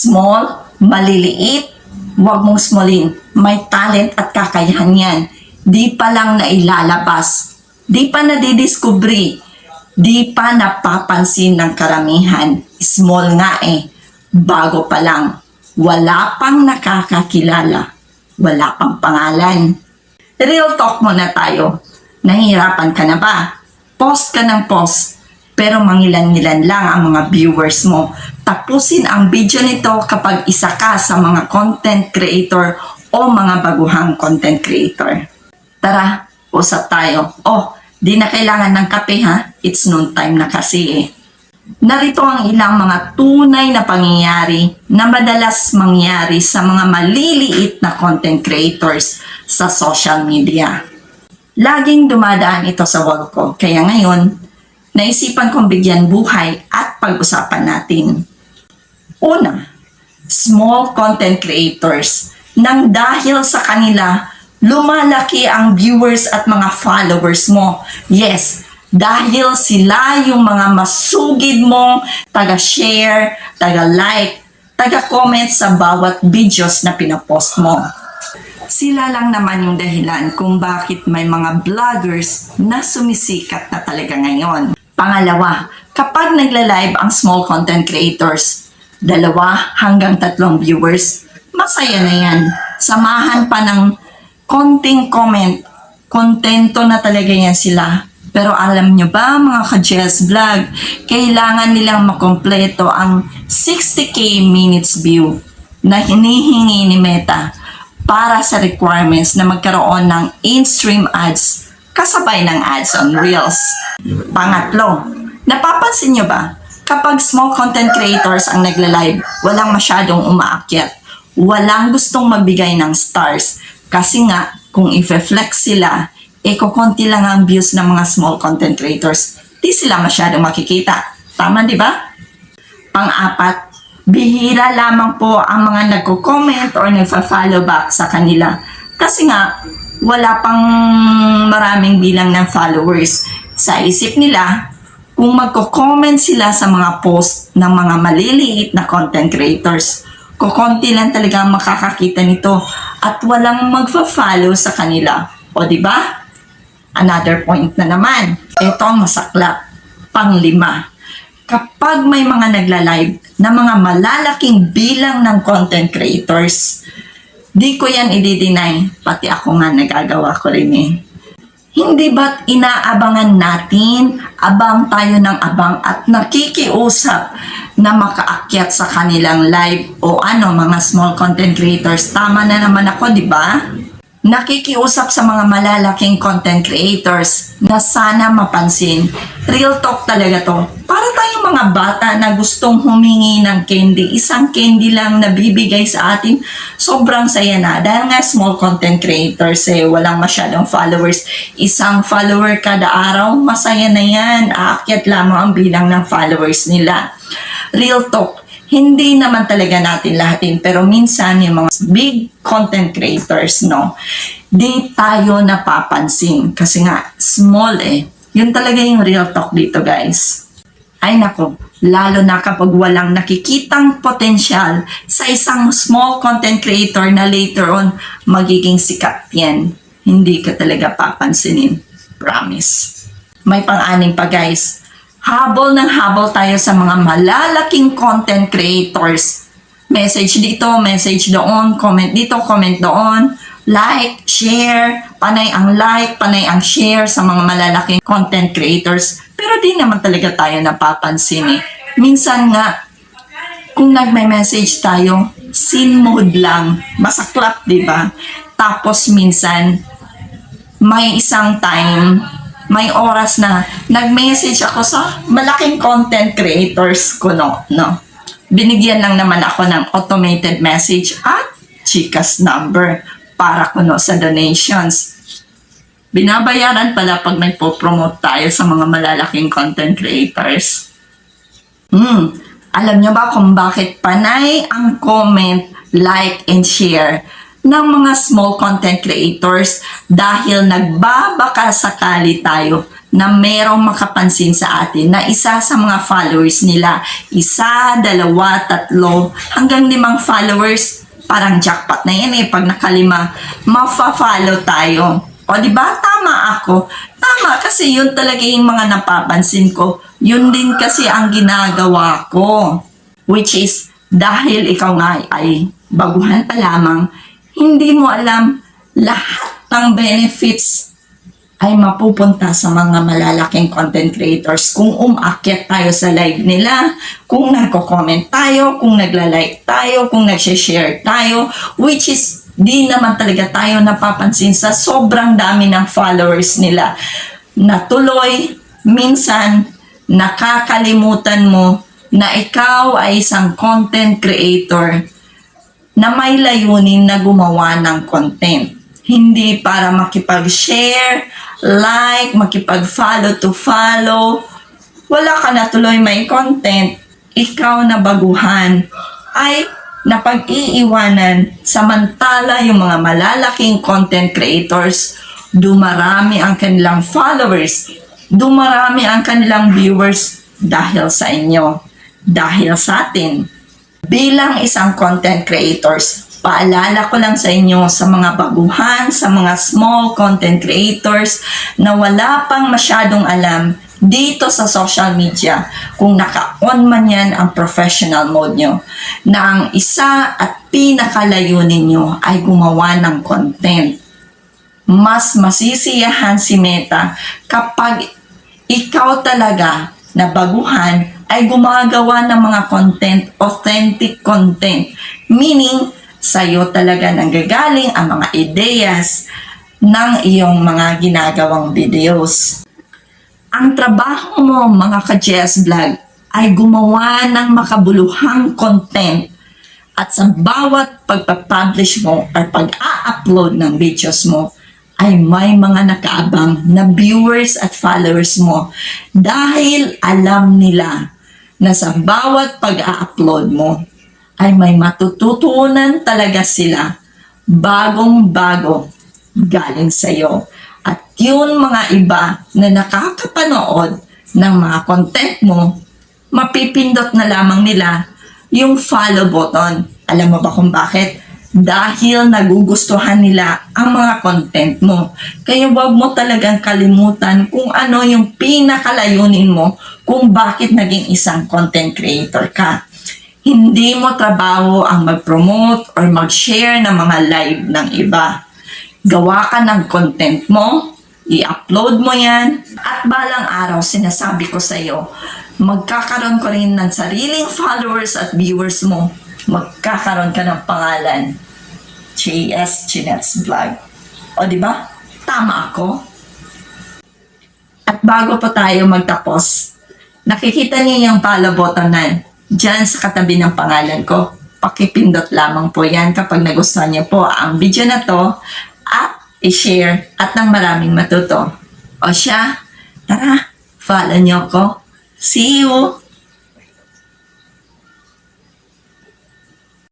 Small, maliliit, huwag mong smallin. May talent at kakayahan yan. Di pa lang nailalabas. Di pa nadidiscovery. Di pa napapansin ng karamihan. Small nga eh. Bago pa lang. Wala pang nakakakilala. Wala pang pangalan. Real talk muna tayo. Nahihirapan ka na ba? Post ka ng post. Pero mangilan-ngilan lang ang mga viewers mo. Tapusin ang video nito kapag isa ka sa mga content creator o mga baguhang content creator. Tara, usap tayo. Oh, di na kailangan ng kape ha? It's noon time na kasi eh. Narito ang ilang mga tunay na pangyayari na madalas mangyari sa mga maliliit na content creators sa social media. Laging dumadaan ito sa wall ko, kaya ngayon, naisipan kong bigyan buhay at pag-usapan natin. Una, small content creators nang dahil sa kanila lumalaki ang viewers at mga followers mo. Yes, dahil sila yung mga masugid mong taga-share, taga-like, taga-comment sa bawat videos na pinapost mo. Sila lang naman yung dahilan kung bakit may mga vloggers na sumisikat na talaga ngayon. Pangalawa, kapag nagla-live ang small content creators, dalawa hanggang tatlong viewers, masaya na yan. Samahan pa ng konting comment, kontento na talaga yan sila. Pero alam nyo ba mga ka-Jess Vlog, kailangan nilang makompleto ang 60k minutes view na hinihingi ni Meta para sa requirements na magkaroon ng in-stream ads kasabay ng ads on Reels. Pangatlo, napapansin nyo ba? Kapag small content creators ang nagla-live, walang masyadong umaakyat. Walang gustong magbigay ng stars. Kasi nga, kung i-flex sila, eh kukunti lang ang views ng mga small content creators. Di sila masyadong makikita. Tama, di ba? Pang-apat, bihira lamang po ang mga nagko-comment or nagfa-follow back sa kanila. Kasi nga, wala pang maraming bilang ng followers. Sa isip nila, kung magko-comment sila sa mga post ng mga maliliit na content creators, kukonti lang talaga makakakita nito at walang magfa-follow sa kanila. O di ba? Another point na naman. Ito ang masaklap. Panglima. Kapag may mga nagla-live na mga malalaking bilang ng content creators, di ko yan i-deny. Pati ako nga nagagawa ko rin eh. Hindi ba't inaabangan natin, abang tayo ng abang at nakikiusap na makaakyat sa kanilang live o ano, mga small content creators. Tama na naman ako, di ba? Nakikiusap sa mga malalaking content creators na sana mapansin. Real talk talaga to. Para mga bata na gustong humingi ng candy. Isang candy lang na bibigay sa atin. Sobrang saya na. Dahil nga small content creators eh, walang masyadong followers. Isang follower kada araw, masaya na yan. Aakyat lamang ang bilang ng followers nila. Real talk hindi naman talaga natin lahatin, pero minsan yung mga big content creators, no, di tayo napapansin. Kasi nga, small eh. Yun talaga yung real talk dito, guys. Ay nako, lalo na kapag walang nakikitang potensyal sa isang small content creator na later on magiging sikat yan. Hindi ka talaga papansinin. Promise. May pang-anim pa guys habol ng habol tayo sa mga malalaking content creators. Message dito, message doon, comment dito, comment doon, like, share, panay ang like, panay ang share sa mga malalaking content creators. Pero di naman talaga tayo napapansin eh. Minsan nga, kung nagme-message tayo, sin mode lang, masaklap, di ba? Tapos minsan, may isang time may oras na nag-message ako sa malaking content creators ko, no? no? Binigyan lang naman ako ng automated message at chikas number para kuno sa donations. Binabayaran pala pag nagpo-promote tayo sa mga malalaking content creators. Hmm, alam nyo ba kung bakit panay ang comment, like, and share ng mga small content creators dahil nagbabaka sakali tayo na merong makapansin sa atin na isa sa mga followers nila, isa, dalawa, tatlo, hanggang limang followers, parang jackpot na yan eh. Pag nakalima, mafa-follow tayo. O di ba Tama ako. Tama kasi yun talaga yung mga napapansin ko. Yun din kasi ang ginagawa ko. Which is, dahil ikaw nga ay baguhan pa lamang, hindi mo alam lahat ng benefits ay mapupunta sa mga malalaking content creators. Kung umakyat tayo sa live nila, kung nagko-comment tayo, kung nagla-like tayo, kung nag-share tayo, which is di naman talaga tayo napapansin sa sobrang dami ng followers nila. Natuloy, minsan, nakakalimutan mo na ikaw ay isang content creator na may layunin na gumawa ng content. Hindi para makipag-share, like, makipag-follow to follow. Wala ka na tuloy may content. Ikaw na baguhan. Ay napag-iiwanan. Samantala yung mga malalaking content creators dumarami ang kanilang followers. Dumarami ang kanilang viewers dahil sa inyo. Dahil sa atin. Bilang isang content creators, paalala ko lang sa inyo sa mga baguhan, sa mga small content creators na wala pang masyadong alam dito sa social media kung naka-on man yan ang professional mode nyo na ang isa at pinakalayunin nyo ay gumawa ng content. Mas masisiyahan si Meta kapag ikaw talaga na baguhan ay gumagawa ng mga content, authentic content. Meaning, sa'yo talaga nanggagaling ang mga ideyas ng iyong mga ginagawang videos. Ang trabaho mo, mga ka-JS Vlog, ay gumawa ng makabuluhang content at sa bawat pagpapublish mo or pag-a-upload ng videos mo, ay may mga nakaabang na viewers at followers mo dahil alam nila na sa bawat pag-a-upload mo ay may matututunan talaga sila bagong-bago galing sa'yo. At yun mga iba na nakakapanood ng mga content mo, mapipindot na lamang nila yung follow button. Alam mo ba kung bakit? Dahil nagugustuhan nila ang mga content mo. Kaya wag mo talagang kalimutan kung ano yung pinakalayunin mo kung bakit naging isang content creator ka. Hindi mo trabaho ang mag-promote or mag-share ng mga live ng iba. Gawa ka ng content mo, i-upload mo yan, at balang araw sinasabi ko sa iyo, magkakaroon ko rin ng sariling followers at viewers mo. Magkakaroon ka ng pangalan. JS Chinets Vlog. O di ba? Tama ako. At bago pa tayo magtapos, nakikita niyo yung follow button na dyan sa katabi ng pangalan ko. Pakipindot lamang po yan kapag nagustuhan niyo po ang video na to at i-share at ng maraming matuto. O siya, tara, follow niyo ko. See you!